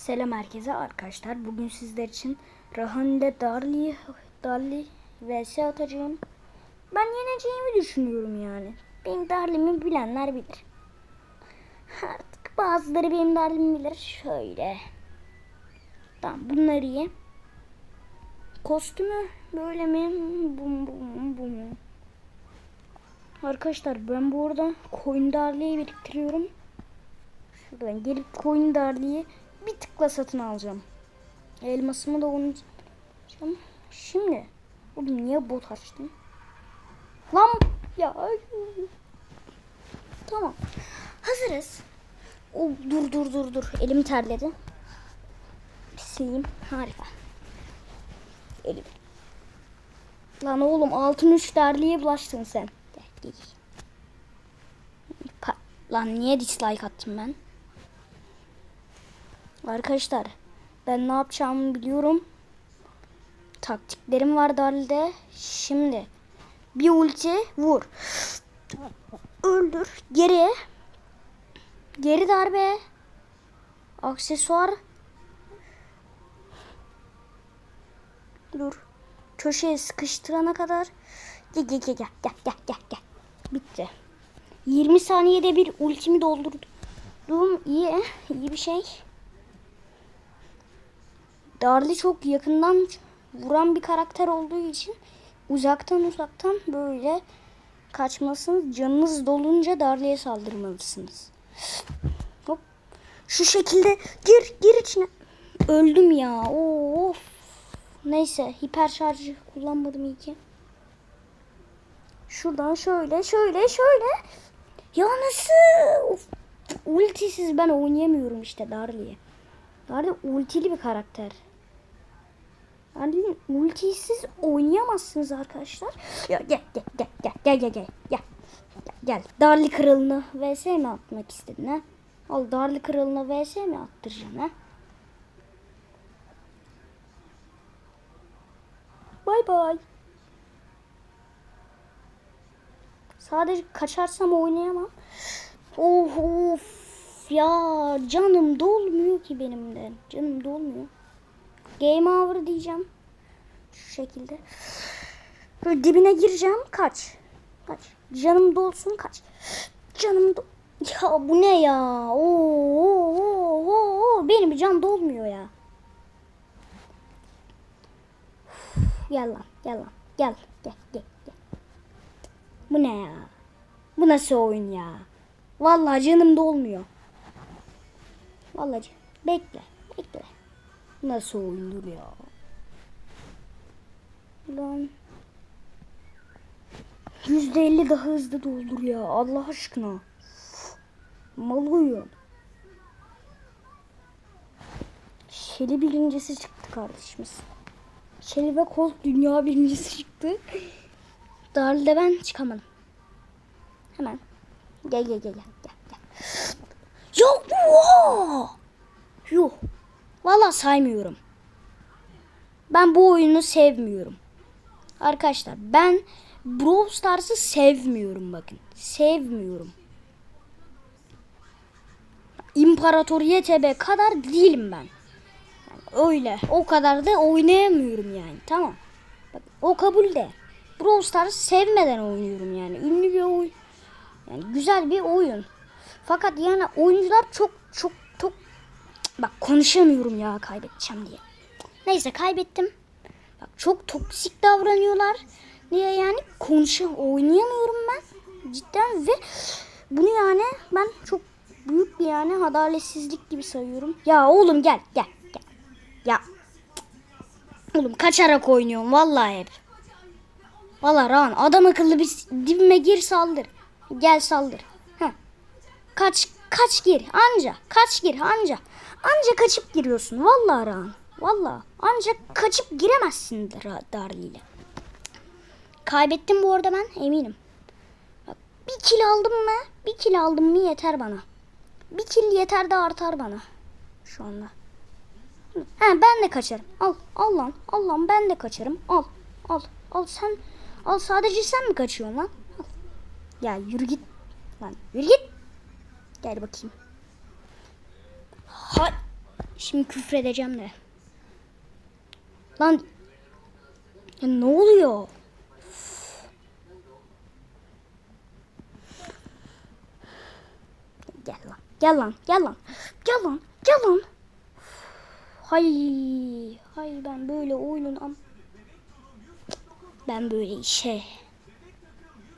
Selam herkese arkadaşlar. Bugün sizler için Rahane Darli Darli vs atacağım. Ben yeneceğimi düşünüyorum yani. Benim Darli'mi bilenler bilir. Artık bazıları benim Darli'mi bilir. Şöyle. Tamam bunları ye. Kostümü böyle mi? Bum bum bum. Arkadaşlar ben bu arada coin Darli'yi biriktiriyorum. Şuradan gelip coin Darli'yi bir tıkla satın alacağım. Elmasımı da unutacağım. Şimdi. Oğlum niye bot açtım? Lan ya. Tamam. Hazırız. O, dur dur dur dur. Elim terledi. Bir sileyim. Harika. Elim. Lan oğlum altın üç derliğe bulaştın sen. Lan niye dislike attım ben? Arkadaşlar ben ne yapacağımı biliyorum. Taktiklerim var Darli'de. Şimdi bir ulti vur. Öldür. Geri. Geri darbe. Aksesuar. Dur. Köşeye sıkıştırana kadar. Gel gel gel gel gel gel gel gel. Bitti. 20 saniyede bir ultimi doldurdum. İyi. iyi bir şey. Darli çok yakından vuran bir karakter olduğu için uzaktan uzaktan böyle kaçmasınız. Canınız dolunca Darli'ye saldırmalısınız. Hop. Şu şekilde gir gir içine. Öldüm ya. Of. Neyse hiper şarjı kullanmadım iyi ki. Şuradan şöyle şöyle şöyle. Ya nasıl? Ultisiz ben oynayamıyorum işte Darli'ye. Darli ultili bir karakter. Yani ultisiz oynayamazsınız arkadaşlar. Ya gel gel gel gel gel gel gel gel. Gel. Darli kralına vs mi atmak istedin ha? Al Darli kralına vs mi attıracaksın ha? Bay bay. Sadece kaçarsam oynayamam. Of of ya canım dolmuyor ki benim de. Canım dolmuyor. Game over diyeceğim. Şu şekilde. Böyle dibine gireceğim. Kaç. Kaç. Canım dolsun kaç. Canım do Ya bu ne ya? Oo, oo, oo. Benim can dolmuyor ya. Gel lan. Gel lan. Gel. Gel. Gel. gel. Bu ne ya? Bu nasıl oyun ya? Vallahi canım dolmuyor. Vallahi bekle. Bekle. Nasıl oyundur ya? Lan. Yüzde elli daha hızlı doldur ya. Allah aşkına. Mal oyun. Şeli birincisi çıktı kardeşimiz. Şeli ve Colt dünya birincisi çıktı. Darlı'da ben çıkamadım. Hemen. Gel gel gel gel gel. gel. Ya oha! Yok. Valla saymıyorum. Ben bu oyunu sevmiyorum. Arkadaşlar ben Brawl Stars'ı sevmiyorum bakın. Sevmiyorum. İmparatoriyete kadar değilim ben. Yani öyle. O kadar da oynayamıyorum yani. Tamam. Bak, o kabul de. Brawl Stars'ı sevmeden oynuyorum yani. Ünlü bir oyun. Yani güzel bir oyun. Fakat yani oyuncular çok Bak konuşamıyorum ya kaybedeceğim diye. Neyse kaybettim. Bak çok toksik davranıyorlar diye yani konuşa oynayamıyorum ben. Cidden ve bunu yani ben çok büyük bir yani adaletsizlik gibi sayıyorum. Ya oğlum gel gel gel. Ya oğlum kaçarak oynuyorum vallahi hep. Vallahi Rahan adam akıllı bir dibime gir saldır. Gel saldır. Heh. Kaç kaç gir anca kaç gir anca. Anca kaçıp giriyorsun vallahi Rahan. Vallahi anca kaçıp giremezsin Dar- Darli ile. Kaybettim bu arada ben eminim. Bir kill aldım mı? Bir kill aldım mı yeter bana. Bir kill yeter de artar bana. Şu anda. He ben de kaçarım. Al al lan. Al lan ben de kaçarım. Al. Al. Al sen. Al sadece sen mi kaçıyorsun lan? Al. Ya yürü git. Lan yürü git. Gel bakayım. Ha Şimdi küfredeceğim de. Lan ya ne oluyor? Gel lan. Gel lan. Gel lan. Gel lan. Gel lan. Hay. Hay ben böyle oyunun am ben böyle işe.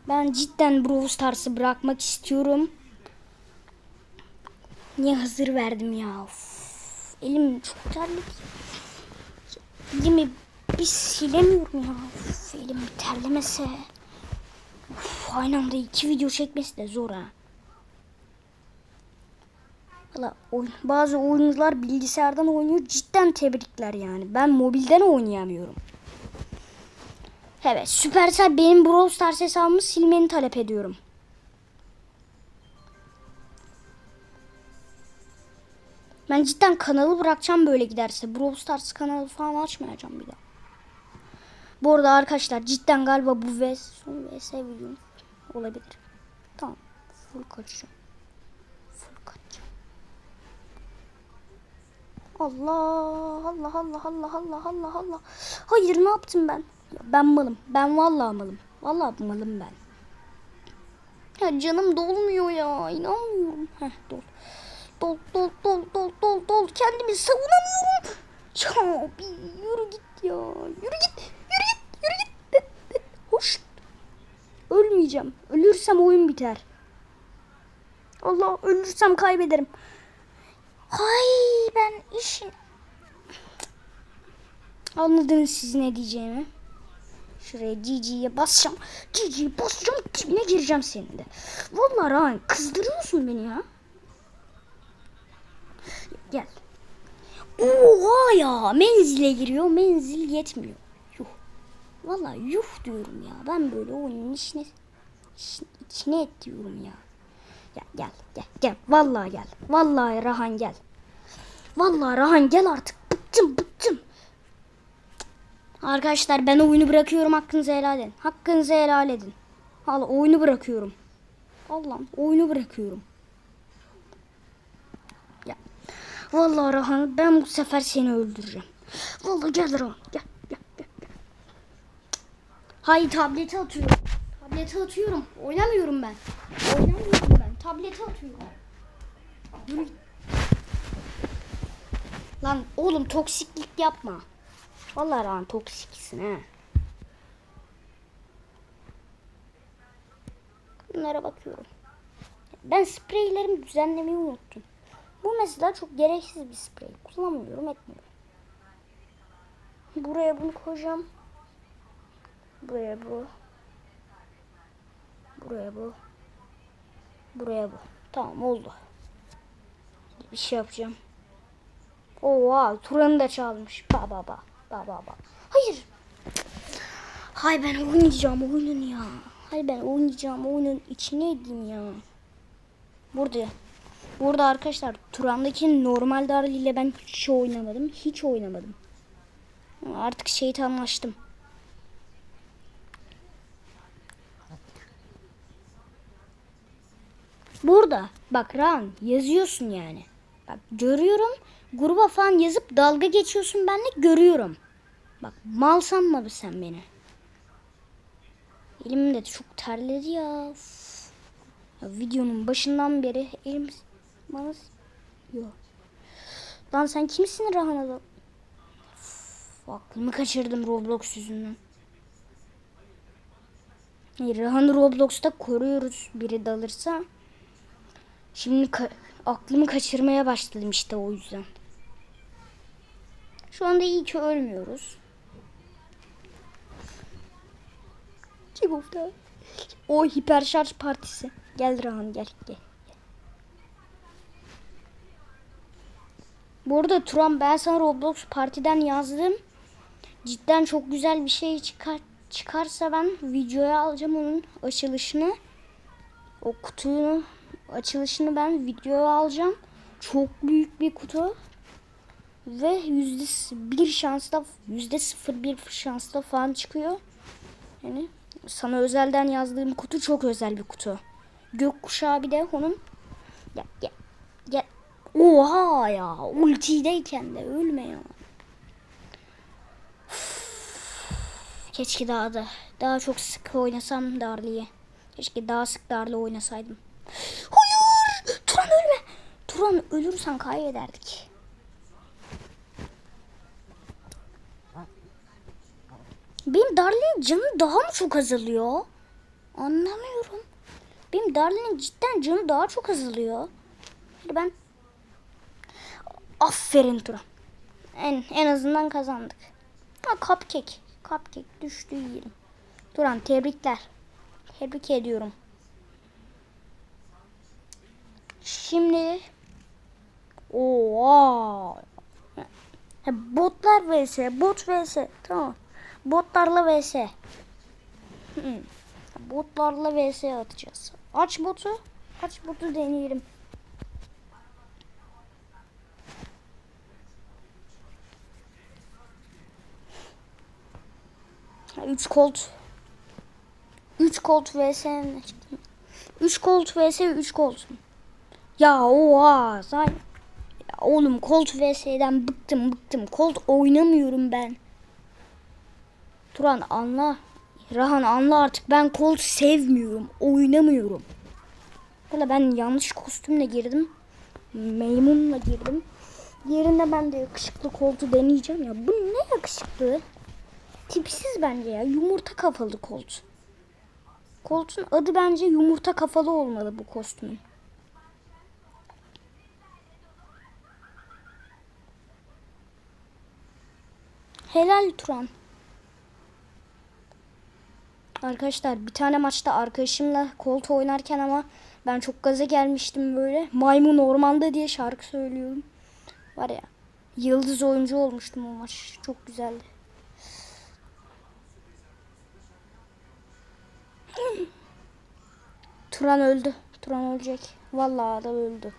Ben cidden Brawl Stars'ı bırakmak istiyorum. Niye hazır verdim ya? Of, elim çok terli. Elimi bir silemiyorum ya. Of, elim bir terlemese. Of, aynı anda iki video çekmesi de zor ha. Valla oyun, bazı oyuncular bilgisayardan oynuyor. Cidden tebrikler yani. Ben mobilden oynayamıyorum. Evet Supercell benim Brawl Stars hesabımı silmeni talep ediyorum. Ben cidden kanalı bırakacağım böyle giderse. Brawl Stars kanalı falan açmayacağım bir daha. Bu arada arkadaşlar cidden galiba bu vs son vs videom olabilir. Tamam. Full kaçacağım. Full kaçacağım. Allah Allah Allah Allah Allah Allah Allah. Hayır ne yaptım ben? Ya ben malım. Ben vallahi malım. Vallahi malım ben. Ya canım dolmuyor ya. İnanmıyorum. Heh dol. Dol dol dol dol dol dol. Kendimi savunamıyorum. Ya yürü git ya. Yürü git. Yürü git. Yürü git. Hoş. Ölmeyeceğim. Ölürsem oyun biter. Allah ölürsem kaybederim. Hay ben işin... Anladınız siz ne diyeceğimi. Şuraya GG'ye basacağım. GG'ye basacağım. Dibine gireceğim senin de. Vallahi Ryan kızdırıyorsun beni ya. Gel. Oha ya menzile giriyor. Menzil yetmiyor. Yuh. Vallahi yuh diyorum ya. Ben böyle oyunun içine içine, et diyorum ya. Gel gel gel gel. Vallahi gel. Vallahi Rahan gel. Vallahi Rahan gel artık. Bıktım bıktım. Arkadaşlar ben oyunu bırakıyorum. Hakkınızı helal edin. Hakkınızı helal edin. Allah oyunu bırakıyorum. Allah'ım oyunu bırakıyorum. Ya. Vallahi Rahan ben bu sefer seni öldüreceğim. Vallahi gel Rahan gel gel gel. Hayır tableti atıyorum. Tableti atıyorum. Oynamıyorum ben. Oynamıyorum ben. Tableti atıyorum. Yürü. Lan oğlum toksiklik yapma. Vallahi lan toksiksin ha. Bunlara bakıyorum. Ben spreylerimi düzenlemeyi unuttum. Bu mesela çok gereksiz bir sprey. Kullanmıyorum etmiyorum. Buraya bunu koyacağım. Buraya bu. Buraya bu. Buraya bu. Tamam oldu. Bir şey yapacağım. Oha Turan'ı da çalmış. Ba ba ba. Ba ba ba. Hayır. Hay ben oynayacağım oyunun ya. Hay ben oynayacağım oyunun içine edeyim ya. Burada. Burada arkadaşlar Turan'daki normal haliyle ben hiç oynamadım. Hiç oynamadım. Artık şeytanlaştım. Burada bak Ran yazıyorsun yani. Bak görüyorum gruba falan yazıp dalga geçiyorsun benle görüyorum. Bak mal sanma sen beni. Elim de çok terledi ya. Ya videonun başından beri elim bana yok. Lan sen kimsin Rahan'a da? Üf, Aklımı kaçırdım Roblox yüzünden. Rahan'ı Roblox'ta koruyoruz biri dalırsa. Şimdi ka- aklımı kaçırmaya başladım işte o yüzden. Şu anda iyi ki ölmüyoruz. Çikolata. O hiperşarj partisi. Gel Rahan gel gel. Bu arada Turan ben sana Roblox partiden yazdım. Cidden çok güzel bir şey çıkar çıkarsa ben videoya alacağım onun açılışını. O kutunun açılışını ben videoya alacağım. Çok büyük bir kutu. Ve yüzde bir şansla yüzde sıfır bir şansla falan çıkıyor. Yani sana özelden yazdığım kutu çok özel bir kutu. Gökkuşağı bir de onun. Gel gel. Oha ya ultideyken de ölme. Keşke daha da daha çok sık oynasam Darlı'yı. Keşke daha sık Darlı oynasaydım. Hayır! Turan ölme. Turan ölürsen kaybederdik. Benim Darlı'nın canı daha mı çok azalıyor? Anlamıyorum. Benim Darlı'nın cidden canı daha çok azalıyor. Ben... Aferin Turan. En, en azından kazandık. Ha cupcake. Cupcake düştü yiyelim. Turan tebrikler. Tebrik ediyorum. Şimdi Oha. Ha, Botlar vs. Bot vs. Tamam. Botlarla vs. Hı. Botlarla vs atacağız. Aç botu. Aç botu deneyelim. Ha, Üç kolt. 3 kolt vs ne çıktı? 3 kolt vs 3 kolt. Ya oha. Say. Ya oğlum kolt vs'den bıktım bıktım. Kolt oynamıyorum ben. Turan anla. Rahan anla artık ben kolt sevmiyorum. Oynamıyorum. Valla ben yanlış kostümle girdim. Maymunla girdim. Yerinde ben de yakışıklı koltu deneyeceğim ya. Bu ne yakışıklı? Tipsiz bence ya. Yumurta kafalı kolt. Koltuğun adı bence yumurta kafalı olmalı bu kostümün. Helal Turan. Arkadaşlar bir tane maçta arkadaşımla kolt oynarken ama ben çok gaza gelmiştim böyle. Maymun ormanda diye şarkı söylüyorum. Var ya yıldız oyuncu olmuştum o maç. Çok güzeldi. Turan öldü. Turan ölecek. Vallahi adam öldü.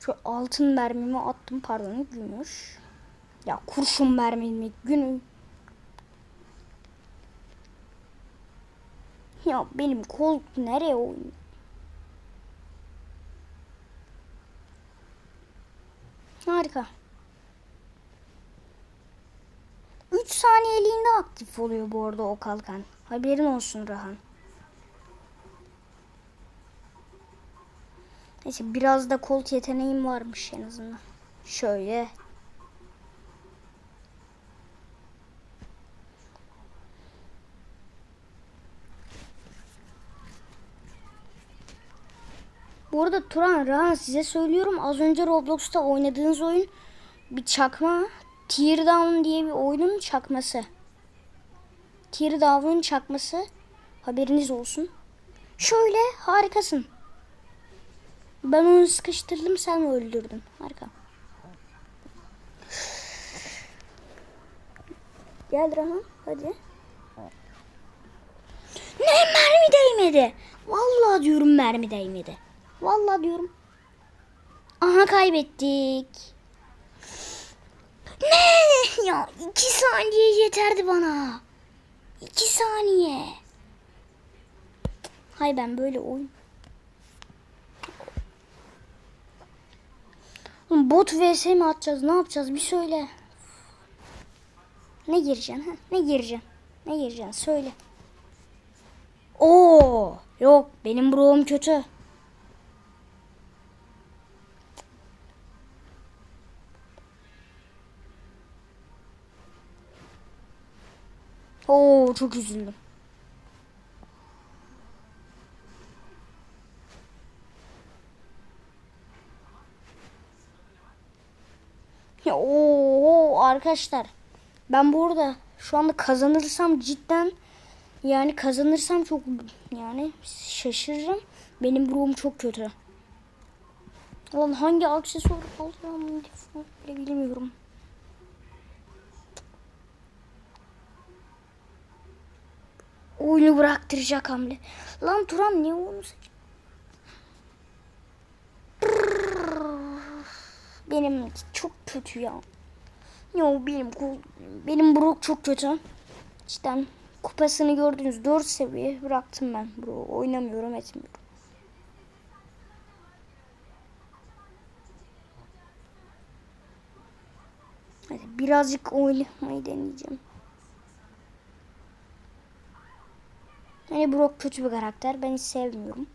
Şu altın mermimi attım pardon gümüş. Ya kurşun mermimi günü. Ya benim kol nereye oynuyor? Harika. 3 saniyeliğinde aktif oluyor bu arada o kalkan. Haberin olsun Rahan. Neyse biraz da kolt yeteneğim varmış en azından. Şöyle. Bu arada Turan, Rahan size söylüyorum az önce Roblox'ta oynadığınız oyun bir çakma. Tear Down diye bir oyunun çakması. Tear Down'un çakması. Haberiniz olsun. Şöyle harikasın. Ben onu sıkıştırdım sen öldürdün. Harika. Gel Rahan hadi. Ne mermi değmedi. Vallahi diyorum mermi değmedi. Vallahi diyorum. Aha kaybettik. Ne? Ya iki saniye yeterdi bana. İki saniye. Hay ben böyle oyun. Bot vs mi atacağız? Ne yapacağız? Bir söyle. Ne gireceksin? Ha? Ne gireceksin? Ne gireceksin? Söyle. Oo, yok benim ruhum kötü. Oo çok üzüldüm. Ya oo arkadaşlar ben burada şu anda kazanırsam cidden yani kazanırsam çok yani şaşırırım. Benim ruhum çok kötü. Lan hangi aksesuar alacağım bile bilmiyorum. oyunu bıraktıracak hamle. Lan Turan niye onu seç? Benim çok kötü ya. Yo benim benim Brock çok kötü. İşte kupasını gördünüz 4 seviye bıraktım ben bro. Oynamıyorum etmiyorum. Hadi birazcık oynamayı deneyeceğim. Hani Brock kötü bir karakter. Ben hiç sevmiyorum.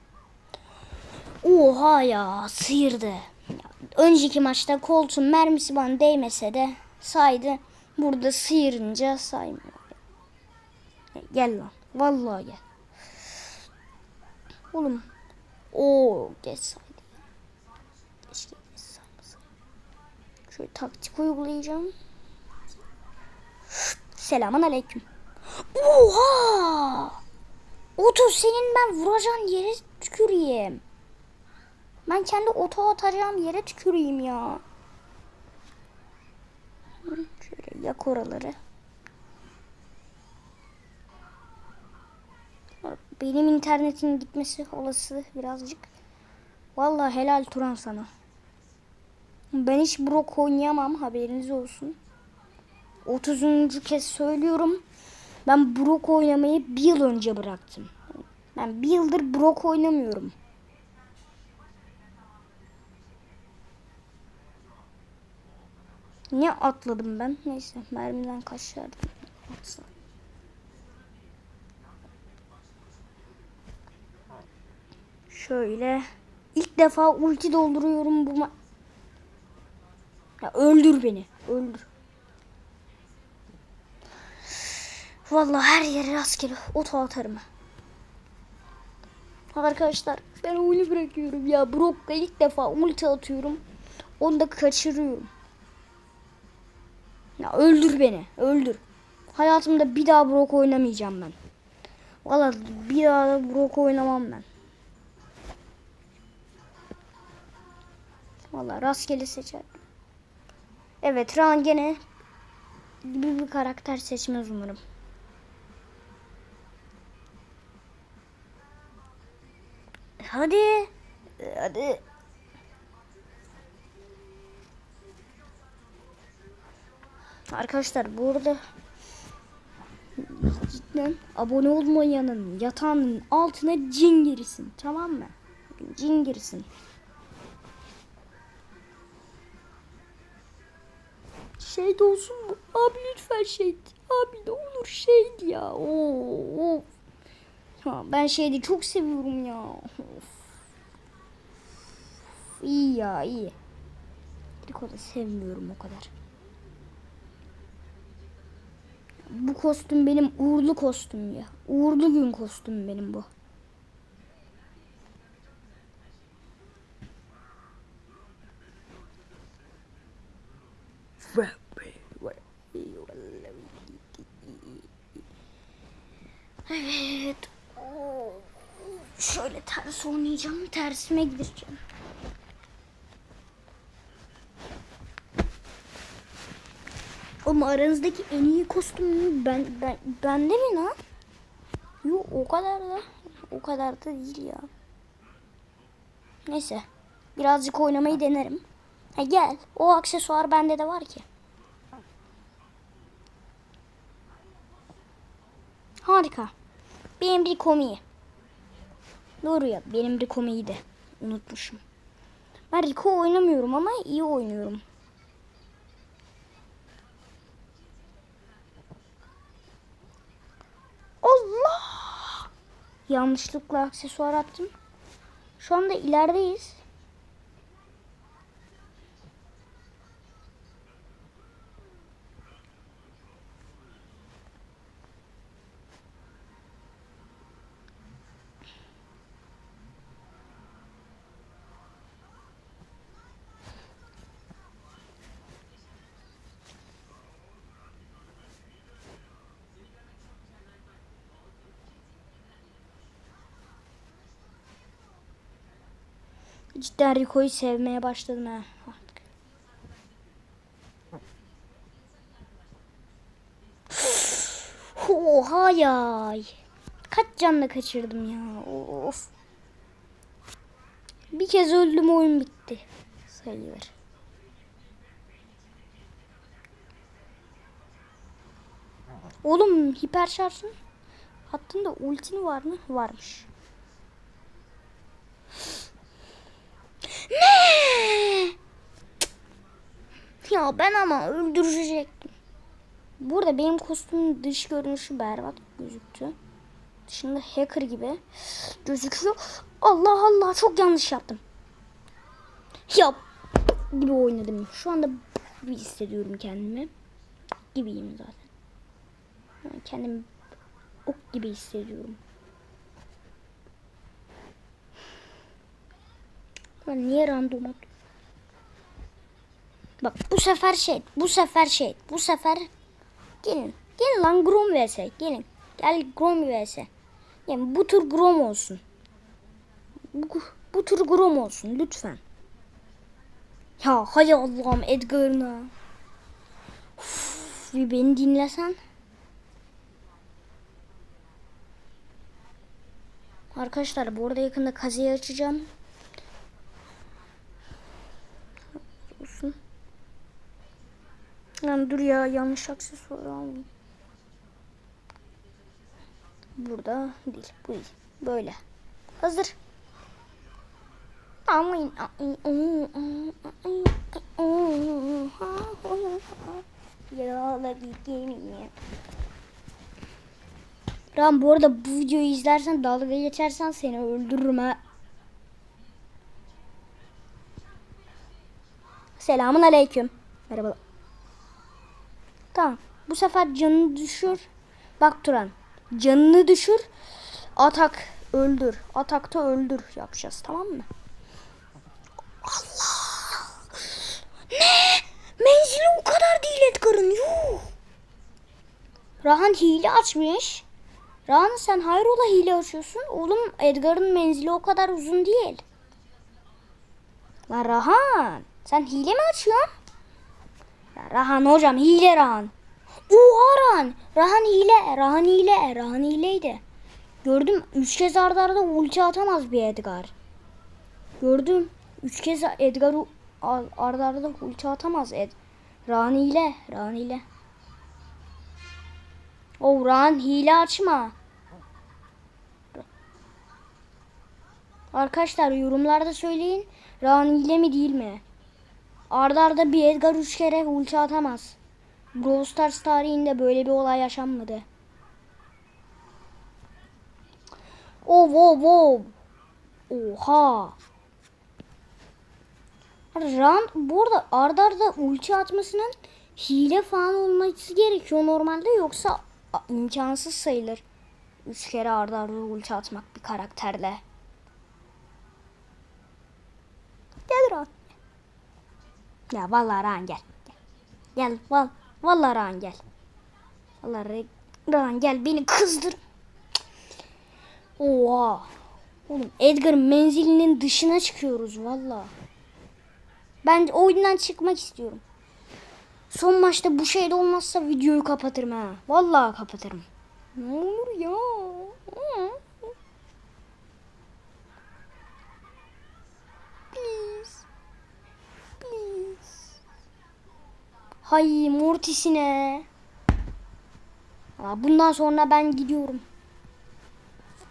Oha ya sıyırdı. Önceki maçta Colt'un mermisi bana değmese de saydı. Burada sıyırınca saymıyor. Gel lan. Vallahi gel. Oğlum. Oo geç saydı. Keşke geç saymasaydı. Şöyle taktik uygulayacağım. Selamun aleyküm. Oha! Oto senin ben vuracağın yere tüküreyim. Ben kendi oto atacağım yere tüküreyim ya. Şöyle yak oraları. Benim internetin gitmesi olası birazcık. Vallahi helal Turan sana. Ben hiç Brock oynayamam haberiniz olsun. 30. kez söylüyorum. Ben Brock oynamayı bir yıl önce bıraktım. Ben bir yıldır Brock oynamıyorum. Niye atladım ben? Neyse mermiden kaçardım. Atsa. Şöyle. ilk defa ulti dolduruyorum bu ma- Ya öldür beni. Öldür. Vallahi her yere rastgele oto atarım. Arkadaşlar ben oyunu bırakıyorum ya. Brock'la ilk defa ulti atıyorum. Onu da kaçırıyorum. Ya öldür beni. Öldür. Hayatımda bir daha Brock oynamayacağım ben. Vallahi bir daha da Brock oynamam ben. Vallahi rastgele seçerdim. Evet Ran gene gibi bir karakter seçmez umarım. Hadi. Hadi. Arkadaşlar burada cidden abone olmayanın yatağının altına cin girsin. Tamam mı? Cin girsin. Şey de olsun mu? Abi lütfen şey. Abi ne olur şeydi ya. Oo. Ha, ben şeydi çok seviyorum ya. Ya iyi. Rico'da sevmiyorum o kadar. Bu kostüm benim uğurlu kostüm ya. Uğurlu gün kostüm benim bu. Evet. Şöyle ters oynayacağım. Tersime gideceğim. Oğlum aranızdaki en iyi kostüm ben, ben bende mi lan? Yok o kadar da o kadar da değil ya. Neyse. Birazcık oynamayı denerim. Ha gel. O aksesuar bende de var ki. Harika. Benim Rico'm iyi. Doğru ya. Benim Rico'm iyiydi. Unutmuşum. Ben Rico oynamıyorum ama iyi oynuyorum. Allah! Yanlışlıkla aksesuar attım. Şu anda ilerideyiz. Cidden Rico'yu sevmeye başladım ha. Oha ya. Kaç canla kaçırdım ya. Of. Bir kez öldüm oyun bitti. Sayılır. Oğlum hiper şarjın hattında ultini var mı? Varmış. Ne? Ya ben ama öldürecektim. Burada benim kostümün dış görünüşü berbat gözüktü. Dışında hacker gibi gözüküyor. Allah Allah çok yanlış yaptım. Ya gibi oynadım. Şu anda gibi hissediyorum kendimi. Gibiyim zaten. Kendimi ok gibi hissediyorum. Ben niye random? Bak bu sefer şey, bu sefer şey, bu sefer gelin. Gelin lan Grom vs. Gelin. Gel Grom vs. Yani bu tur Grom olsun. Bu, bu tur Grom olsun lütfen. Ya hay Allah'ım Edgar'ına. Uf, Bir beni dinlesen. Arkadaşlar bu arada yakında kazıyı açacağım. Olsun. Lan dur ya yanlış aksesuar almayayım. Burada değil. Bu değil. Böyle. Hazır. Amin. Yaralı gemi. Ram bu arada bu videoyu izlersen dalga geçersen seni öldürürüm ha. Selamun aleyküm. Merhaba. Tamam. Bu sefer canını düşür. Bak Turan. Canını düşür. Atak öldür. Atakta öldür yapacağız tamam mı? Allah. Ne? Menzili o kadar değil Edgar'ın. Yuh. Rahan hile açmış. Rahan sen hayrola hile açıyorsun? Oğlum Edgar'ın menzili o kadar uzun değil. Lan Rahan sen hile mi açıyorsun? Ya Rahan hocam hile Rahan. Oha Rahan. Rahan hile. Rahan hile. Rahan hileydi. Gördüm. Üç kez arda arda ulti atamaz bir Edgar. Gördüm. Üç kez Edgar arda arda ulti atamaz Ed. Rahan hile. Rahan hile. Oh Rahan hile açma. Arkadaşlar yorumlarda söyleyin. Rahan hile mi değil mi? Arda arda bir Edgar üç kere ulti atamaz. Brawl Stars tarihinde böyle bir olay yaşanmadı. Oh wow wow. Oha. Ran bu arada arda arda ulti atmasının hile falan olması gerekiyor normalde yoksa imkansız sayılır. Üç kere arda arda ulti atmak bir karakterle. Gel Ran. Ya vallahi Ran gel. Gel, gel val vallahi Ran gel. Vallahi Ran gel beni kızdır. Oha. Oğlum Edgar'ın menzilinin dışına çıkıyoruz valla. Ben oyundan çıkmak istiyorum. Son maçta bu şey de olmazsa videoyu kapatırım ha. Vallahi kapatırım. Ne olur ya. Hay Mortis'ine. Bundan sonra ben gidiyorum.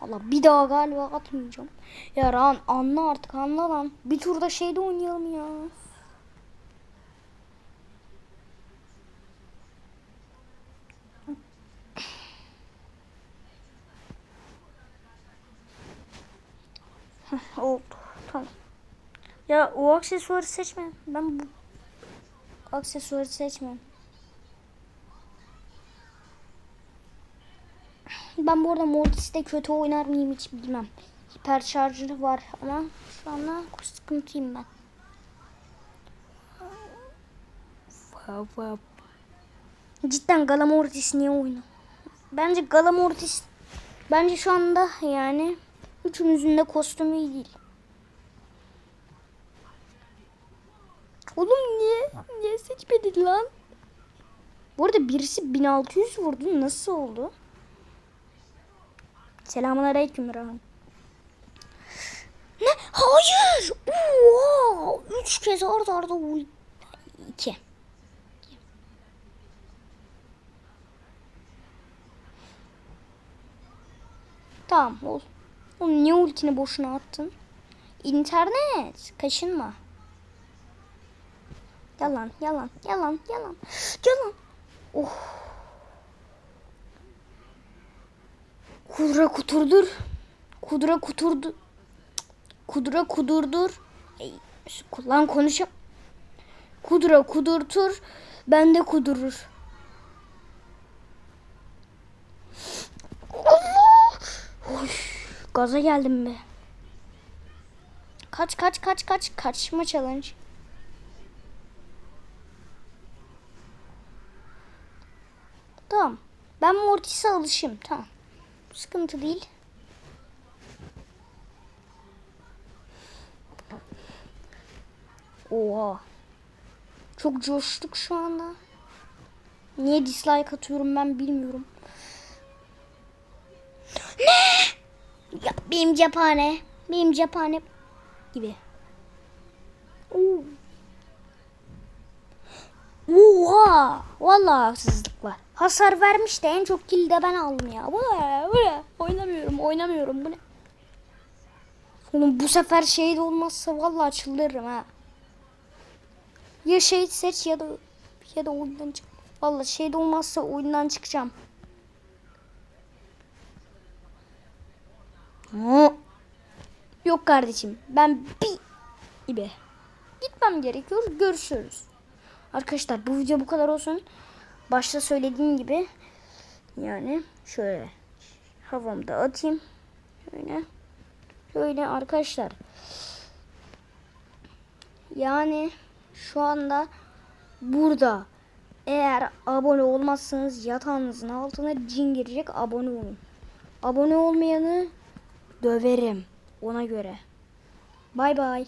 Allah bir daha galiba atmayacağım. Ya Ran anla artık anla lan. Bir turda şeyde oynayalım ya. Oldu. Tamam. Ya o aksesuarı seçme. Ben bu aksesuarı seçmem. Ben bu arada Mortis'te kötü oynar mıyım hiç bilmem. Hiper şarjı var ama şu anda sıkıntıyım ben. Cidden Galamortis niye oynuyor? Bence Galamortis bence şu anda yani üçümüzün de kostümü iyi değil. Oğlum niye? Niye seçmedin lan? Bu arada birisi 1600 vurdu. Nasıl oldu? Selamun aleyküm Rahan. Ne? Hayır. Oha. Üç kez arda arda ul... İki. Tamam ol. Oğlum niye ultini boşuna attın? İnternet. Kaşınma. Yalan, yalan, yalan, yalan. Yalan. Oh. Kudra kuturdur. Kudra kuturdu. Kudra kudurdur. Ey, kullan konuşam. Kudra kudurtur. Ben de kudurur. Allah! Oy, gaza geldim be. Kaç kaç kaç kaç kaçma challenge. Tamam. Ben Mortis'e alışayım. Tamam. Sıkıntı değil. Oha. Çok coştuk şu anda. Niye dislike atıyorum ben bilmiyorum. Ne? Ya benim cephane. Benim cephane gibi. Oha! Vallahi haksızlık var. Hasar vermiş de en çok kill de ben aldım ya. Bu ne? Bu ne? Oynamıyorum, oynamıyorum. Bu ne? Oğlum bu sefer de olmazsa vallahi çıldırırım ha. Ya şey seç ya da ya da oyundan çık. Vallahi de olmazsa oyundan çıkacağım. Yok kardeşim. Ben bir gibi gitmem gerekiyor. Görüşürüz. Arkadaşlar bu video bu kadar olsun. Başta söylediğim gibi yani şöyle havamda atayım. Şöyle. Şöyle arkadaşlar. Yani şu anda burada eğer abone olmazsanız yatağınızın altına cin girecek abone olun. Abone olmayanı döverim ona göre. Bay bay.